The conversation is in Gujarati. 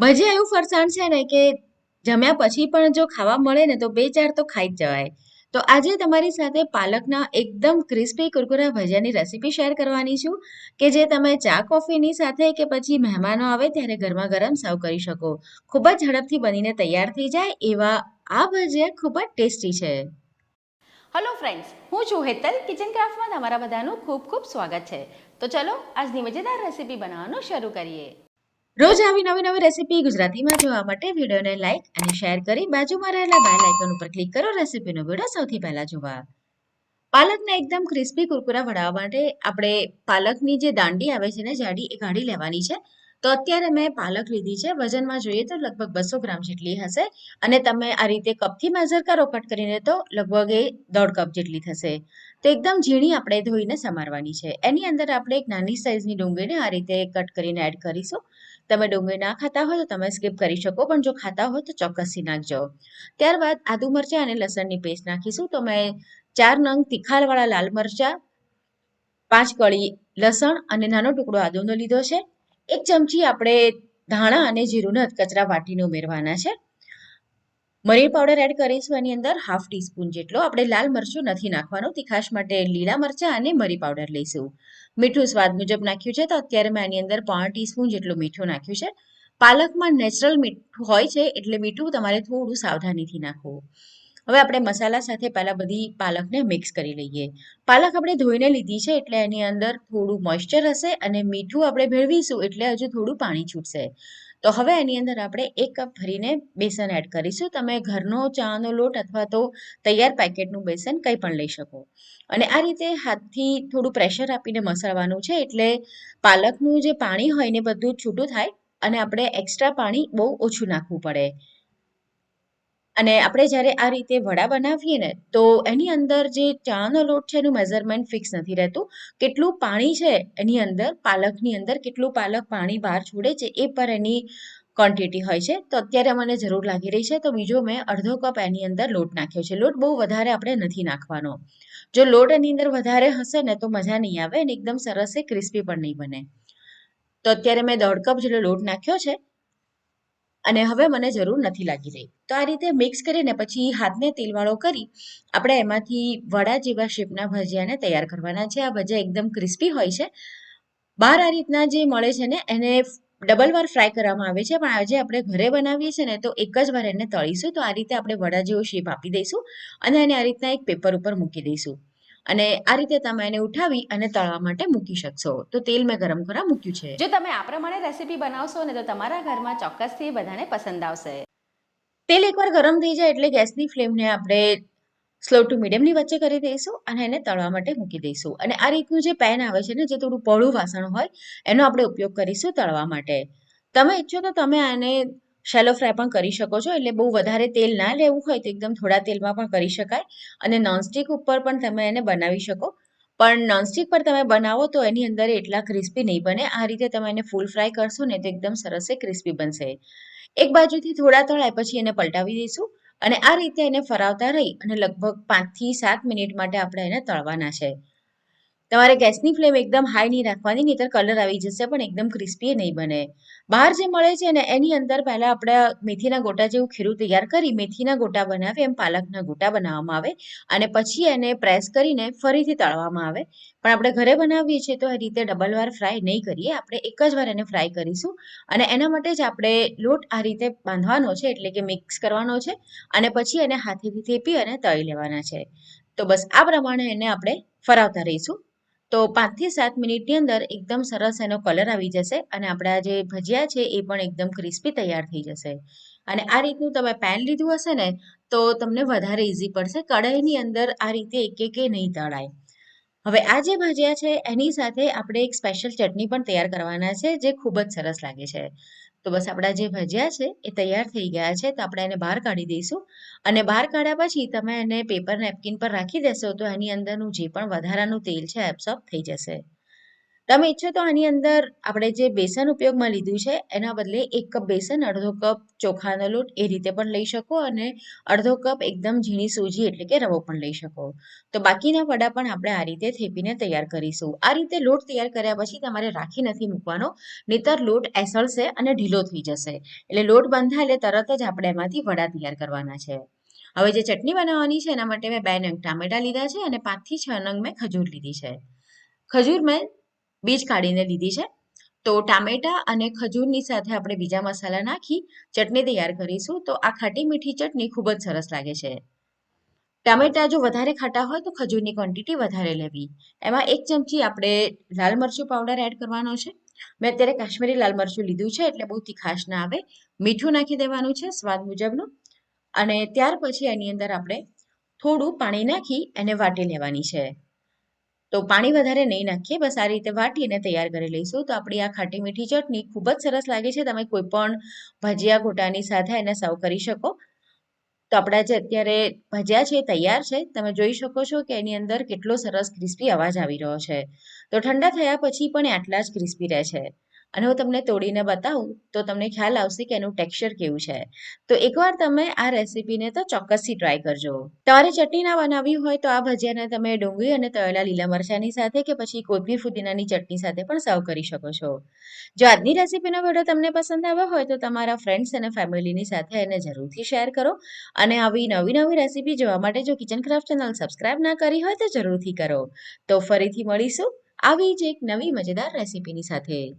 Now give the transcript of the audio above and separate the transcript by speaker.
Speaker 1: ભજીયા એવું ફરસાણ છે ને કે જમ્યા પછી પણ જો ખાવા મળે ને તો બે ચાર તો ખાઈ જ જવાય. તો આજે તમારી સાથે પાલકના એકદમ ક્રિસ્પી કુરકુરા ભજીયાની રેસીપી શેર કરવાની છું કે જે તમે ચા, કોફીની સાથે કે પછી મહેમાનો આવે ત્યારે ગરમા ગરમ સર્વ કરી શકો. ખૂબ જ ઝડપથી બનીને તૈયાર થઈ જાય એવા આ ભજીયા ખૂબ જ ટેસ્ટી છે.
Speaker 2: હલો ફ્રેન્ડ્સ હું છું હેતલ કિચન ક્રાફ્ટમાં તમારા બધાનું ખૂબ ખૂબ સ્વાગત છે. તો ચલો આજની મજેદાર રેસીપી બનાવવાનું શરૂ કરીએ.
Speaker 1: રોજ આવી નવી નવી રેસીપી ગુજરાતીમાં જોવા માટે વિડીયોને લાઇક અને શેર કરી બાજુમાં રહેલા બેલ આઇકન ઉપર ક્લિક કરો રેસીપીનો વીડિયો સૌથી પહેલા જોવા. પાલકને એકદમ ક્રિસ્પી કુરકુરા બનાવવા માટે આપણે પાલકની જે દાંડી આવે છે ને, જાડી, એ કાઢી લેવાની છે. તો અત્યારે મેં પાલક લીધી છે. વજનમાં જોઈએ તો લગભગ બસો ગ્રામ જેટલી હશે. અને તમે આ રીતે કપથી મેઝર કરો કટ કરીને તો લગભગ એ દોઢ કપ જેટલી થશે. તો એકદમ ઝીણી આપણે ધોઈને સમારવાની છે. એની અંદર આપણે એક નાની સાઇઝની ડુંગળીને આ રીતે કટ કરીને એડ કરીશું. તમે ડુંગળી ના ખાતા હોય તો તમે સ્કીપ કરી શકો, પણ જો ખાતા હોય તો ચોક્કસથી નાખજો. ત્યારબાદ આદુ મરચાં અને લસણની પેસ્ટ નાખીશું. તો મેં ચાર નંગ તીખારવાળા લાલ મરચાં, પાંચ કળી લસણ અને નાનો ટુકડો આદુનો લીધો છે. એક ચમચી આપણે ધાણા અને જીરુંને કચરા વાટીને ઉમેરવાના છે. મરી પાવડર એડ કરીશું એની અંદર હાફ ટીસ્પૂન જેટલો. આપણે લાલ મરચું નથી નાખવાનું. તીખાશ માટે લીલા મરચાં અને મરી પાવડર લઈશું. મીઠું સ્વાદ મુજબ નાખ્યું છે તો અત્યારે મેં આની અંદર પોણા ટીસ્પૂન જેટલું મીઠું નાખ્યું છે. પાલકમાં નેચરલ મીઠું હોય છે એટલે મીઠું તમારે થોડું સાવધાનીથી નાખવું. હવે આપણે મસાલા સાથે પહેલા બધી પાલકને મિક્સ કરી લઈએ. પાલક આપણે ધોઈને લીધી છે એટલે એની અંદર થોડું મોઇશ્ચર હશે અને મીઠું આપણે ભેળવીશું એટલે હજુ થોડું પાણી છૂટશે. તો હવે એની અંદર આપણે એક કપ ભરીને બેસન એડ કરીશું. તમે ઘરનો ચાનો લોટ અથવા તો તૈયાર પેકેટનું બેસન કંઈ પણ લઈ શકો. અને આ રીતે હાથથી થોડું પ્રેશર આપીને મસળવાનું છે એટલે પાલકનું જે પાણી હોય ને બધું છૂટું થાય અને આપણે એક્સ્ટ્રા પાણી બહુ ઓછું નાખવું પડે. અને આપણે જ્યારે આ રીતે વડા બનાવીએ ને, તો એની અંદર જે ચાનો લોટ છે એનું મેઝરમેન્ટ ફિક્સ નથી રહેતું. કેટલું પાણી છે એની અંદર, પાલકની અંદર કેટલું પાલક પાણી બહાર છોડે છે એ પર એની ક્વોન્ટિટી હોય છે. તો અત્યારે મને જરૂર લાગી રહી છે, તો બીજો મેં અડધો કપ એની અંદર લોટ નાખ્યો છે. લોટ બહુ વધારે આપણે નથી નાખવાનો. જો લોટ એની અંદર વધારે હશે ને, તો મજા નહીં આવે અને એકદમ સરસ એ ક્રિસ્પી પણ નહીં બને. તો અત્યારે મેં દોઢ કપ જેટલો લોટ નાખ્યો છે. અને હવે મને જરૂર નથી લાગી રહી. તો આ રીતે મિક્સ કરીને પછી હાથને તેલવાળો કરી આપણે એમાંથી વડા જેવા શેપના ભજીયાને તૈયાર કરવાના છે. આ ભજીયા એકદમ ક્રિસ્પી હોય છે. બહાર આ રીતના જે મળે છે ને, એને ડબલ વાર ફ્રાય કરવામાં આવે છે. પણ આજે આપણે ઘરે બનાવીએ છીએ ને, તો એક જ વાર એને તળીશું. તો આ રીતે આપણે વડા જેવો શેપ આપી દઈશું અને એને આ રીતના એક પેપર ઉપર મૂકી દઈશું. અને આ રીતે તમે એને ઉઠાવી અને તળવા માટે મૂકી શકશો. તો તેલ મેં ગરમ કરવા મૂક્યું છે.
Speaker 2: જો તમે આ પ્રમાણે રેસીપી બનાવશો ને તો તમારા ઘરમાં ચોક્કસથી બધાને પસંદ આવશે.
Speaker 1: તેલ એકવાર ગરમ થઈ જાય એટલે ગેસની ફ્લેમને આપણે સ્લો ટુ મીડિયમની વચ્ચે કરી દઈશું અને એને તળવા માટે મૂકી દઈશું. અને આ રીતનું જે પેન આવે છે ને જે થોડું પહોળું વાસણ હોય એનો આપણે ઉપયોગ કરીશું તળવા માટે. તમે ઈચ્છો તો તમે આને શેલો ફ્રાય પણ કરી શકો છો. એટલે બહુ વધારે તેલ ના લેવું હોય તો એકદમ થોડા તેલમાં પણ કરી શકાય. અને નોનસ્ટિક ઉપર પણ તમે એને બનાવી શકો. પણ નોનસ્ટિક પર તમે બનાવો તો એની અંદર એટલા ક્રિસ્પી નહીં બને. આ રીતે તમે એને ફૂલ ફ્રાય કરશો ને તો એકદમ સરસ એ ક્રિસ્પી બનશે. એક બાજુથી થોડા તળાય પછી એને પલટાવી દઈશું. અને આ રીતે એને ફરાવતા રહી અને લગભગ પાંચથી સાત મિનિટ માટે આપણે એને તળવાના છે. તમારે ગેસની ફ્લેમ એકદમ હાઈ નહીં રાખવાની, નહીતર કલર આવી જશે પણ એકદમ ક્રિસ્પી નહીં બને. બહાર જે મળે છે ને, એની અંદર પહેલાં આપણે મેથીના ગોટા જેવું ખીરું તૈયાર કરી મેથીના ગોટા બનાવે એમ પાલકના ગોટા બનાવવામાં આવે અને પછી એને પ્રેસ કરીને ફરીથી તળવામાં આવે. પણ આપણે ઘરે બનાવીએ છીએ તો એ રીતે ડબલ વાર ફ્રાય નહીં કરીએ, આપણે એક જ વાર એને ફ્રાય કરીશું. અને એના માટે જ આપણે લોટ આ રીતે બાંધવાનો છે, એટલે કે મિક્સ કરવાનો છે અને પછી એને હાથેથી થેપી અને તળી લેવાના છે. તો બસ આ પ્રમાણે એને આપણે ફરાવતા રહીશું. તો પાંચથી સાત મિનિટની અંદર એકદમ સરસ એનો કલર આવી જશે અને આપણા જે ભજીયા છે એ પણ એકદમ ક્રિસ્પી તૈયાર થઈ જશે. અને આ રીતનું તમે પેન લીધું હશે ને, તો તમને વધારે ઇઝી પડશે. કઢાઈની અંદર આ રીતે એક એક નહીં તળાય. હવે આ જે ભજીયા છે, એની સાથે આપણે એક સ્પેશિયલ ચટણી પણ તૈયાર કરવાના છે, જે ખૂબ જ સરસ લાગે છે. તો બસ આપણા જે ભજીયા છે, એ તૈયાર થઈ ગયા છે, તો આપણે એને બહાર કાઢી દઈશું. અને બહાર કાઢ્યા પછી તમે એને પેપર નેપકિન પર રાખી દેશો, તો એની અંદરનું જે પણ વધારાનું તેલ છે એબ્સોર્બ થઈ જશે. તમે ઈચ્છો તો આની અંદર આપણે જે બેસન ઉપયોગમાં લીધું છે, એના બદલે એક કપ બેસન, અડધો કપ ચોખાનો લોટ એ રીતે પણ લઈ શકો અને અડધો કપ એકદમ ઝીણી સૂજી એટલે કે રવો પણ લઈ શકો. તો બાકીના વડા પણ આપણે આ રીતે થેપીને તૈયાર કરીશું. આ રીતે લોટ તૈયાર કર્યા પછી તમારે રાખી નથી મૂકવાનો, નહીતર લોટ એસળશે અને ઢીલો થઈ જશે. એટલે લોટ બંધાય એટલે તરત જ આપણે એમાંથી વડા તૈયાર કરવાના છે. હવે જે ચટણી બનાવવાની છે, એના માટે મેં બે નંગ ટામેટા લીધા છે અને પાંચથી છ નંગ મેં ખજૂર લીધી છે. ખજૂર મેં બીજ કાઢીને લીધી છે. તો ટામેટા અને ખજૂરની સાથે આપણે બીજા મસાલા નાખી ચટણી તૈયાર કરીશું. તો આ ખાટી મીઠી ચટણી ખૂબ જ સરસ લાગે છે. ટામેટા જો વધારે ખાટા હોય તો ખજૂરની ક્વોન્ટિટી વધારે લેવી. એમાં એક ચમચી આપણે લાલ મરચું પાવડર એડ કરવાનો છે. મેં અત્યારે કાશ્મીરી લાલ મરચું લીધું છે એટલે બહુ તીખાશ ના આવે. મીઠું નાખી દેવાનું છે સ્વાદ મુજબનું. અને ત્યાર પછી એની અંદર આપણે થોડું પાણી નાખી એને વાટી લેવાની છે. તો પાણી વધારે નહીં નાખીએ, બસ આ રીતે વાટીને તૈયાર કરી લઈશું. તો આપણી આ ખાટી મીઠી ચટણી ખૂબ જ સરસ લાગે છે. તમે કોઈ પણ ભજીયા ગોટાની સાથે એને સર્વ કરી શકો. તો આપણા જે અત્યારે ભજીયા છે તૈયાર છે. તમે જોઈ શકો છો કે એની અંદર કેટલો સરસ ક્રિસ્પી અવાજ આવી રહ્યો છે. તો ઠંડા થયા પછી પણ આટલા જ ક્રિસ્પી રહે છે. અને હું તમને તોડીને બતાવું, તો તમને ખ્યાલ આવશે કે એનું ટેક્સચર કેવું છે. તો એકવાર તમે આ રેસીપીને તો ચોક્કસથી ટ્રાય કરજો. તમારે ચટણી ના બનાવવી હોય તો આ ભજીયાને તમે ડુંગળી અને તળેલા લીલા મરચાંની સાથે કે પછી કોથમીર ફુદીનાની ચટણી સાથે પણ સર્વ કરી શકો છો. જો આજની રેસીપીનો વીડિયો તમને પસંદ આવ્યો હોય તો તમારા ફ્રેન્ડ્સ અને ફેમિલીની સાથે એને જરૂરથી શેર કરો અને આવી નવી નવી રેસીપી જોવા માટે જો કિચન ક્રાફ્ટ ચેનલ સબસ્ક્રાઇબ ના કરી હોય તો જરૂરથી કરો. તો ફરીથી મળીશું આવી જ એક નવી મજેદાર રેસીપીની સાથે.